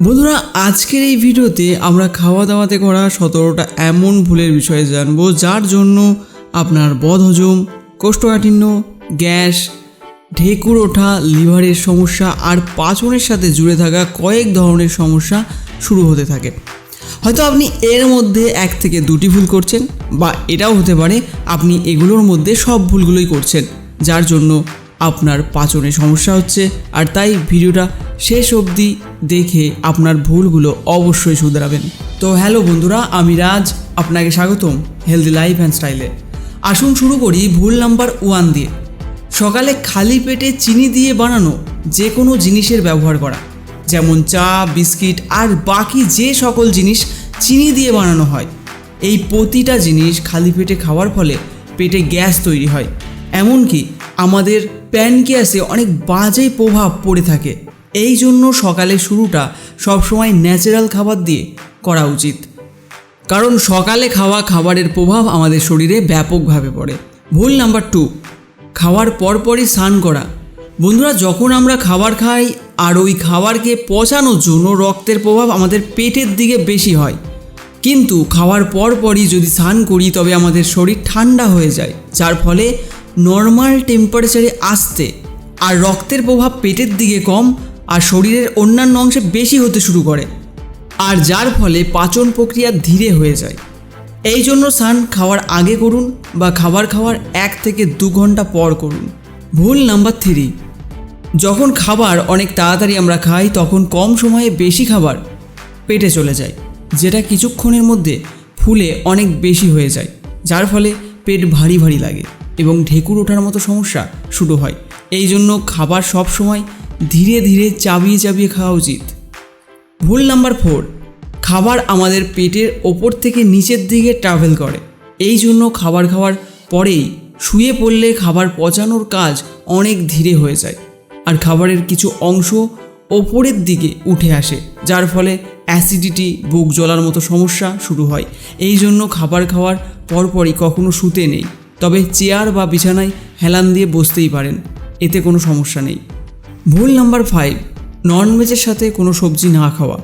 বন্ধুরা, আজকের এই ভিডিওতে আমরা খাওয়া দাওয়াতে করা সতেরোটা এমন ভুলের বিষয়ে জানব, যার জন্য আপনার বদহজম, কোষ্ঠকাঠিন্য, গ্যাস, ঢেকুর ওঠা, লিভারের সমস্যা আর পাচনের সাথে জুড়ে থাকা কয়েক ধরনের সমস্যা শুরু হতে থাকে। হয়তো আপনি এর মধ্যে এক থেকে দুটি ভুল করছেন বা এটাও হতে পারে আপনি এগুলোর মধ্যে সব ভুলগুলোই করছেন, যার জন্য আপনার পাচনে সমস্যা হচ্ছে। আর তাই ভিডিওটা শেষ অবধি দেখে আপনার ভুলগুলো অবশ্যই শুধরাবেন। তো হ্যালো বন্ধুরা, আমি রাজ, আপনাকে স্বাগতম হেলদি লাইফ অ্যান্ড স্টাইলে আসুন শুরু করি ভুল নাম্বার ওয়ান দিয়ে। সকালে খালি পেটে চিনি দিয়ে বানানো যে কোনো জিনিসের ব্যবহার করা। যেমন চা, বিস্কিট আর বাকি যে সকল জিনিস চিনি দিয়ে বানানো হয়। এই প্রতিটা জিনিস খালি পেটে খাওয়ার ফলে পেটে গ্যাস তৈরি হয়। এমনকি আমাদের প্যানকিয়াসে অনেক বাজে প্রভাব পড়ে থাকে। এই জন্য সকালে শুরুটা সবসময় ন্যাচারাল খাবার দিয়ে করা উচিত। কারণ সকালে খাওয়া খাবারের প্রভাব আমাদের শরীরে ব্যাপকভাবে পড়ে। ভুল নাম্বার টু, খাওয়ার পরপরই স্নান করা। বন্ধুরা, যখন আমরা খাবার খাই, আর ওই খাবারকে পচানোর জন্য রক্তের প্রভাব আমাদের পেটের দিকে বেশি হয়। কিন্তু খাওয়ার পরপরই যদি স্নান করি, তবে আমাদের শরীর ঠান্ডা হয়ে যায়, যার ফলে নর্মাল টেম্পারেচারে আসতে আর রক্তের প্রভাব পেটের দিকে কম আর শরীরের অন্যান্য অংশে বেশি হতে শুরু করে। আর যার ফলে পাচন প্রক্রিয়া ধীরে হয়ে যায়। এই জন্য স্নান খাওয়ার আগে করুন বা খাবার খাওয়ার এক থেকে দু ঘণ্টা পর করুন। ভুল নাম্বার থ্রি, যখন খাবার অনেক তাড়াতাড়ি আমরা খাই, তখন কম সময়ে বেশি খাবার পেটে চলে যায়, যেটা কিছুক্ষণের মধ্যে ফুলে অনেক বেশি হয়ে যায়, যার ফলে পেট ভারী ভারী লাগে এবং ঢেকুর ওঠার মতো সমস্যা শুরু হয়। এই জন্য খাবার সব সময় ধীরে ধীরে চাবিয়ে চাবিয়ে খাওয়া উচিত। ভুল নাম্বার ফোর, খাবার আমাদের পেটের ওপর থেকে নিচের দিকে ট্রাভেল করে। এই জন্য খাবার খাওয়ার পরেই শুয়ে পড়লে খাবার পচানোর কাজ অনেক ধীরে হয়ে যায় আর খাবারের কিছু অংশ ওপরের দিকে উঠে আসে, যার ফলে অ্যাসিডিটি বুক জ্বলার মতো সমস্যা শুরু হয়। এই জন্য খাবার খাওয়ার পরপরই কখনো শুতে নেই, তবে চেয়ার বা বিছানায় হেলান দিয়ে বসতেই পারেন, এতে কোনো সমস্যা নেই। ভুল নাম্বার ফাইভ ননভেজের সাথে কোনো সবজি না খাওয়া।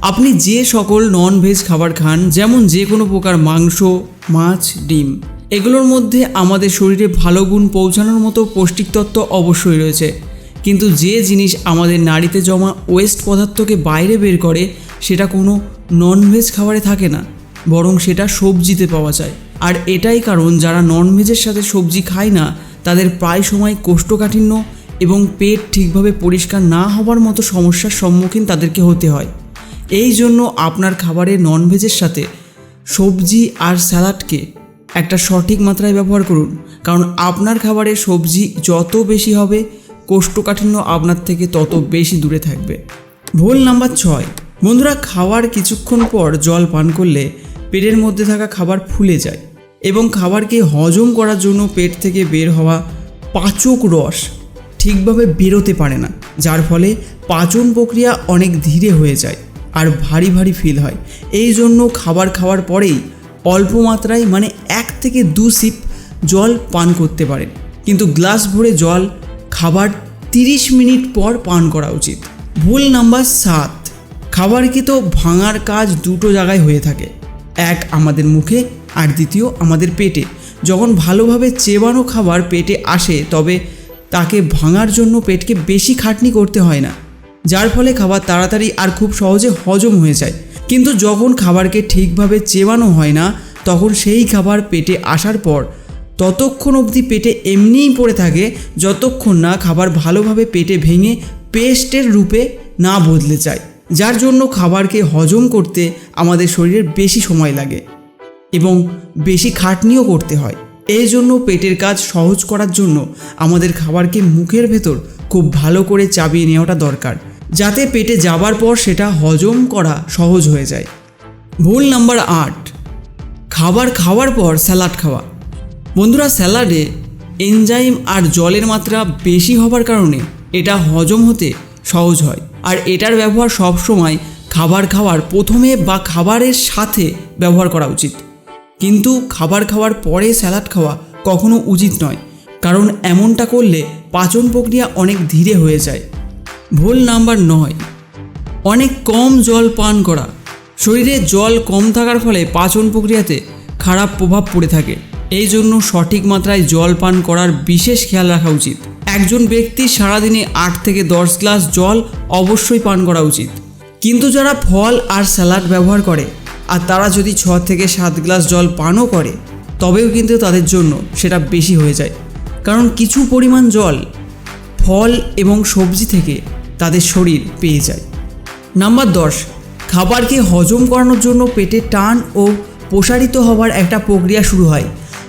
আপনি যে সকল নন ভেজ খাবার খান, যেমন যে কোনো প্রকার মাংস, মাছ, ডিম, এগুলোর মধ্যে আমাদের শরীরে ভালো গুণ পৌঁছানোর মতো পৌষ্টিক তত্ত্ব অবশ্যই রয়েছে। কিন্তু যে জিনিস আমাদের নাড়িতে জমা ওয়েস্ট পদার্থকে বাইরে বের করে, সেটা কোনো ননভেজ খাবারে থাকে না, বরং সেটা সবজিতে পাওয়া যায়। আর এটাই কারণ, যারা ননভেজের সাথে সবজি খায় না, তাদের প্রায় সময় কোষ্ঠকাঠিন্য এবং পেট ঠিকভাবে পরিষ্কার না হওয়ার মতো সমস্যার সম্মুখীন তাদেরকে হতে হয়। এই জন্য আপনার খাবারে ননভেজের সাথে সবজি আর স্যালাডকে একটা সঠিক মাত্রায় ব্যবহার করুন। কারণ আপনার খাবারে সবজি যত বেশি হবে, কোষ্ঠকাঠিন্য আপনার থেকে তত বেশি দূরে থাকবে। ভুল নাম্বার ছয়। বন্ধুরা, খাওয়ার কিছুক্ষণ পর জল পান করলে পেটের মধ্যে থাকা খাবার ফুলে যায় এবং খাবারকে হজম করার জন্য পেট থেকে বের হওয়া পাচক রস ঠিকভাবে বেরোতে পারে না, যার ফলে পাচন প্রক্রিয়া অনেক ধীরে হয়ে যায় আর ভারী ভারী ফিল হয়। এই জন্য খাবার খাওয়ার পরেই অল্প মাত্রায় মানে এক থেকে দু সিপ জল পান করতে পারেন। কিন্তু গ্লাস ভরে জল খাবার তিরিশ মিনিট পর পান করা উচিত। ভুল নাম্বার সাত খাবারকে তো ভাঙার কাজ দুটো জায়গায় হয়ে থাকে। এক, আমাদের মুখে আর দ্বিতীয়, আমাদের পেটে। যখন ভালোভাবে চেবানো খাবার পেটে আসে, তবে তাকে ভাঙার জন্য পেটকে বেশি খাটনি করতে হয় না। যার ফলে খাবার তাড়াতাড়ি আর খুব সহজে হজম হয়ে যায়। কিন্তু যখন খাবারকে ঠিকভাবে চেবানো হয় না, তখন সেই খাবার পেটে আসার পর ততক্ষণ অবধি পেটে এমনিই পড়ে থাকে, যতক্ষণ না খাবার ভালোভাবে পেটে ভেঙে পেস্টের রূপে না বদলে যায়। যার জন্য খাবারকে হজম করতে আমাদের শরীরের বেশি সময় লাগে এবং বেশি খাটনিও করতে হয়। এই জন্য পেটের কাজ সহজ করার জন্য আমাদের খাবারকে মুখের ভেতর খুব ভালো করে চাবিয়ে নেওয়াটা দরকার, যাতে পেটে যাবার পর সেটা হজম করা সহজ হয়ে যায়। ভুল নাম্বার আট, খাবার খাওয়ার পর স্যালাড খাওয়া। বন্ধুরা, স্যালাডে এনজাইম আর জলের মাত্রা বেশি হবার কারণে এটা হজম হতে সহজ হয় আর এটার ব্যবহার সবসময় খাবার খাওয়ার প্রথমে বা খাবারের সাথে ব্যবহার করা উচিত। কিন্তু খাবার খাওয়ার পরে স্যালাড খাওয়া কখনো উচিত নয়, কারণ এমনটা করলে পাচন প্রক্রিয়া অনেক ধীরে হয়ে যায়। ভুল নাম্বার নয়। অনেক কম জল পান করা। শরীরে জল কম থাকার ফলে পাচন প্রক্রিয়াতে খারাপ প্রভাব পড়ে থাকে। এই জন্য সঠিক মাত্রায় জল পান করার বিশেষ খেয়াল রাখা উচিত। একজন ব্যক্তি সারাদিনে আট থেকে দশ গ্লাস জল অবশ্যই পান করা উচিত। কিন্তু যারা ফল আর স্যালাড ব্যবহার করে আর তারা যদি ছ থেকে সাত গ্লাস জল পানও করে, তবেও কিন্তু তাদের জন্য সেটা বেশি হয়ে যায়। কারণ কিছু পরিমাণ জল, ফল এবং সবজি থেকে তাদের শরীর পেয়ে যায়। নাম্বার দশ, খাবারকে হজম করানোর জন্য পেটে টান ও প্রসারিত হওয়ার একটা প্রক্রিয়া শুরু হয়।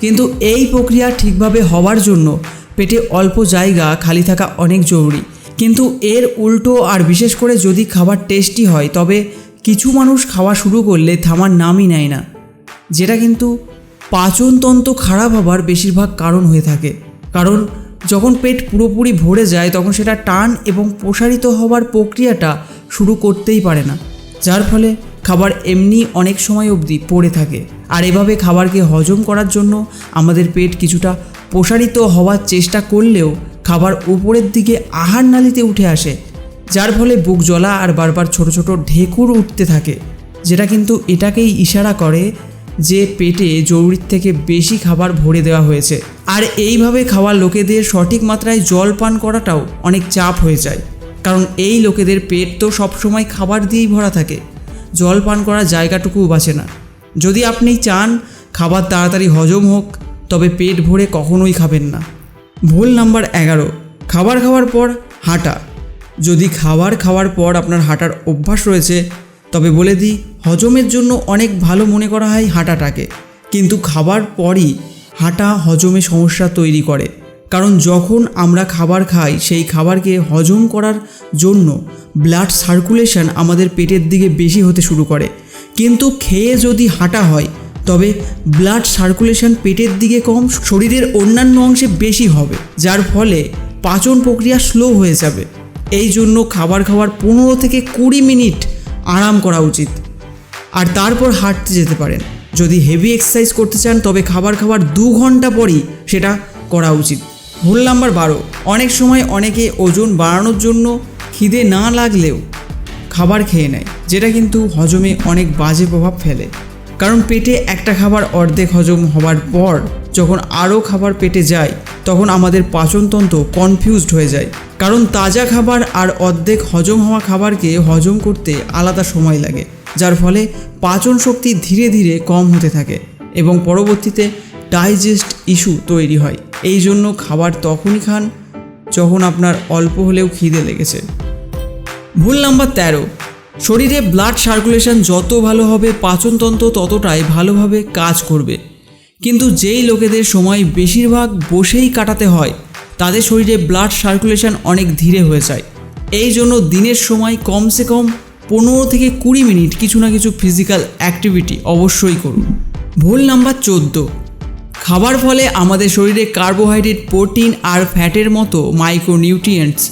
কিন্তু এই প্রক্রিয়া ঠিকভাবে হওয়ার জন্য পেটে অল্প জায়গা খালি থাকা অনেক জরুরি। কিন্তু এর উল্টো আর বিশেষ করে যদি খাবার টেস্টি হয়, তবে কিছু মানুষ খাওয়া শুরু করলে থামার নামই নেয় না। যেটা কিন্তু পাচনতন্ত্র খারাপ হবার বেশিরভাগ কারণ হয়ে থাকে। কারণ যখন পেট পুরোপুরি ভরে যায়, তখন সেটা টান এবং প্রসারিত হওয়ার প্রক্রিয়াটা শুরু করতেই পারে না। যার ফলে খাবার এমনি অনেক সময় অবধি পড়ে থাকে। আর এভাবে খাবারকে হজম করার জন্য আমাদের পেট কিছুটা প্রসারিত হওয়ার চেষ্টা করলেও খাবার উপরের দিকে আহার নালিতে উঠে আসে। যার ফলে বুক জ্বলা আর বারবার ছোট ছোট ঢেকুর উঠতে থাকে, যেটা কিন্তু এটাকেই ইশারা করে যে পেটে জরুরির থেকে বেশি খাবার ভরে দেওয়া হয়েছে। আর এইভাবে খাওয়া লোকেদের সঠিক মাত্রায় জল পান করাটাও অনেক চাপ হয়ে যায়। কারণ এই লোকেদের পেট তো সবসময় খাবার দিয়েই ভরা থাকে, জল পান করার জায়গাটুকুও বাঁচে না। যদি আপনি চান খাবার তাড়াতাড়ি হজম হোক, তবে পেট ভরে কখনোই খাবেন না। ভুল নাম্বার এগারো, খাবার খাওয়ার পর হাঁটা। যদি খাবার খাওয়ার পর আপনার হাঁটার অভ্যাস রয়েছে, তবে বলে দিই, হজমের জন্য অনেক ভালো মনে করা হয় হাঁটাটাকে। কিন্তু খাবার পরই হাঁটা হজমে সমস্যা তৈরি করে। কারণ যখন আমরা খাবার খাই, সেই খাবারকে হজম করার জন্য ব্লাড সার্কুলেশন আমাদের পেটের দিকে বেশি হতে শুরু করে। কিন্তু খেয়ে যদি হাঁটা হয়, তবে ব্লাড সার্কুলেশন পেটের দিকে কম, শরীরের অন্যান্য অংশে বেশি হবে, যার ফলে পাচন প্রক্রিয়া স্লো হয়ে যাবে। এই জন্য খাবার খাওয়ার পনেরো থেকে কুড়ি মিনিট আরাম করা উচিত। আর তারপর হাঁটতে যেতে পারেন। যদি হেভি এক্সারসাইজ করতে চান, তবে খাবার খাওয়ার দু ঘণ্টা পরই সেটা করা উচিত। ভুল নাম্বার বারো, অনেক সময় অনেকে ওজন বাড়ানোর জন্য খিদে না লাগলেও খাবার খেয়ে নেয়, যেটা কিন্তু হজমে অনেক বাজে প্রভাব ফেলে। কারণ পেটে একটা খাবার অর্ধেক হজম হওয়ার পর যখন আরও খাবার পেটে যায়, তখন আমাদের পাচনতন্ত্র কনফিউজড হয়ে যায়। কারণ তাজা খাবার আর অর্ধেক হজম হওয়া খাবারকে হজম করতে আলাদা সময় লাগে, যার ফলে পাচন শক্তি ধীরে ধীরে কম হতে থাকে এবং পরবর্তীতে ডাইজেস্ট ইস্যু তৈরি হয়। এই জন্য খাবার তখনই খান যখন আপনার অল্প হলেও খিদে লেগেছে। ভুল নাম্বার তেরো, শরীরে ব্লাড সার্কুলেশন যত ভালো হবে, পাচনতন্ত্র ততটাই ভালোভাবে কাজ করবে। কিন্তু যেই লোকেদের সময় বেশিরভাগ বসেই কাটাতে হয় তাদের শরীরে ব্লাড সার্কুলেশন অনেক ধীরে হয়ে যায়। এই জন্য দিনের সময় কমসে কম পনেরো থেকে কুড়ি মিনিট কিছু না কিছু ফিজিক্যাল অ্যাক্টিভিটি অবশ্যই করুন। ভুল নাম্বার চোদ্দ। খাবার ফলে আমাদের শরীরে কার্বোহাইড্রেট প্রোটিন আর ফ্যাটের মতো মাইক্রোনিউট্রিয়েন্টস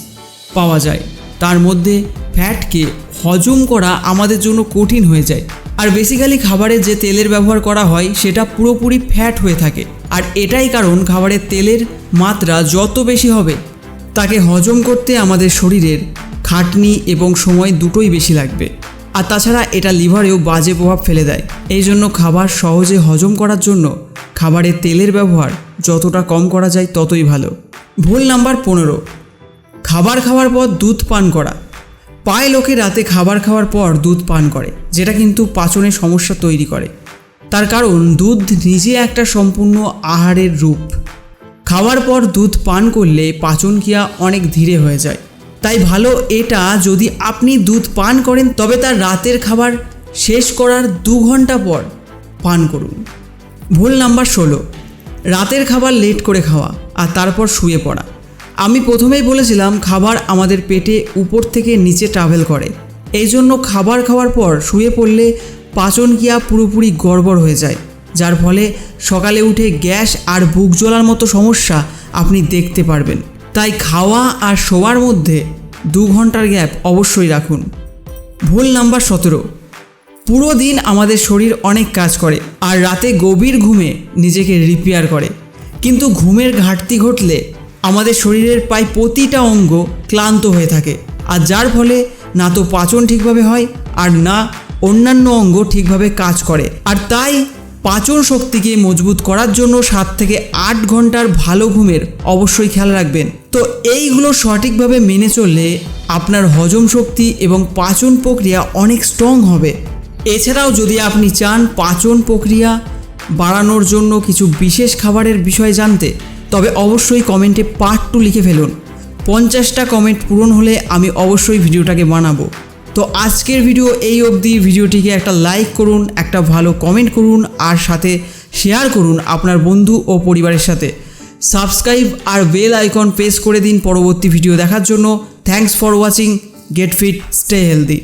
পাওয়া যায়। তার মধ্যে ফ্যাটকে হজম করা আমাদের জন্য কঠিন হয়ে যায়। আর বেসিক্যালি খাবারে যে তেলের ব্যবহার করা হয়, সেটা পুরোপুরি ফ্যাট হয়ে থাকে। আর এটাই কারণ খাবারের তেলের মাত্রা যত বেশি হবে, তাকে হজম করতে আমাদের শরীরের খাটনি এবং সময় দুটোই বেশি লাগবে। আর তাছাড়া এটা লিভারেও বাজে প্রভাব ফেলে দেয়। এই জন্য খাবার সহজে হজম করার জন্য খাবারে তেলের ব্যবহার যতটা কম করা যায় ততই ভালো। ভুল নাম্বার পনেরো, খাবার খাওয়ার পর দুধ পান করা। প্রায় লোকে রাতে খাবার খাওয়ার পর দুধ পান করে, যেটা কিন্তু পাচনে সমস্যা তৈরি করে। তার কারণ দুধ নিজে একটা সম্পূর্ণ আহারের রূপ। খাওয়ার পর দুধ পান করলে পাচন ক্রিয়া অনেক ধীরে হয়ে যায়। তাই ভালো এটা যদি আপনি দুধ পান করেন, তবে তার রাতের খাবার শেষ করার দু ঘণ্টা পর পান করুন। ভুল নাম্বার ষোলো, রাতের খাবার লেট করে খাওয়া আর তারপর শুয়ে পড়া। আমি প্রথমেই বলেছিলাম, খাবার আমাদের পেটে উপর থেকে নিচে ট্রাভেল করে। এই জন্য খাবার খাওয়ার পর শুয়ে পড়লে পাচন ক্রিয়া পুরোপুরি গড়বড় হয়ে যায়, যার ফলে সকালে উঠে গ্যাস আর বুক জ্বলার মতো সমস্যা আপনি দেখতে পারবেন। তাই খাওয়া আর শোয়ার মধ্যে দু ঘণ্টার গ্যাপ অবশ্যই রাখুন। ভুল নাম্বার সতেরো। পুরো দিন আমাদের শরীর অনেক কাজ করে আর রাতে গভীর ঘুমে নিজেকে রিপেয়ার করে। কিন্তু ঘুমের ঘাটতি ঘটলে আমাদের শরীরের প্রায় প্রতিটা অঙ্গ ক্লান্ত হয়ে থাকে। আর যার ফলে না তো পাচন ঠিকভাবে হয় আর না অন্যান্য অঙ্গ ঠিকভাবে কাজ করে। আর তাই পাচন শক্তিকে মজবুত করার জন্য সাত থেকে আট ঘণ্টার ভালো ঘুমের অবশ্যই খেয়াল রাখবেন। তো এইগুলো সঠিকভাবে মেনে চললে আপনার হজম শক্তি এবং পাচন প্রক্রিয়া অনেক স্ট্রং হবে। এছাড়াও যদি আপনি চান পাচন প্রক্রিয়া বাড়ানোর জন্য কিছু বিশেষ খাবারের বিষয় জানতে, তবে অবশ্যই কমেন্টে পার্ট টু লিখে ফেলুন। পঞ্চাশটা কমেন্ট পূরণ হলে আমি অবশ্যই ভিডিওটাকে বানাবো। তো আজকের ভিডিও এই অবধি। ভিডিওটিকে একটা লাইক করুন, একটা ভালো কমেন্ট করুন, আর সাথে শেয়ার করুন আপনার বন্ধু ও পরিবারের সাথে। সাবস্ক্রাইব আর বেল আইকন প্রেস করে দিন পরবর্তী ভিডিও দেখার জন্য। Thanks for watching get fit stay healthy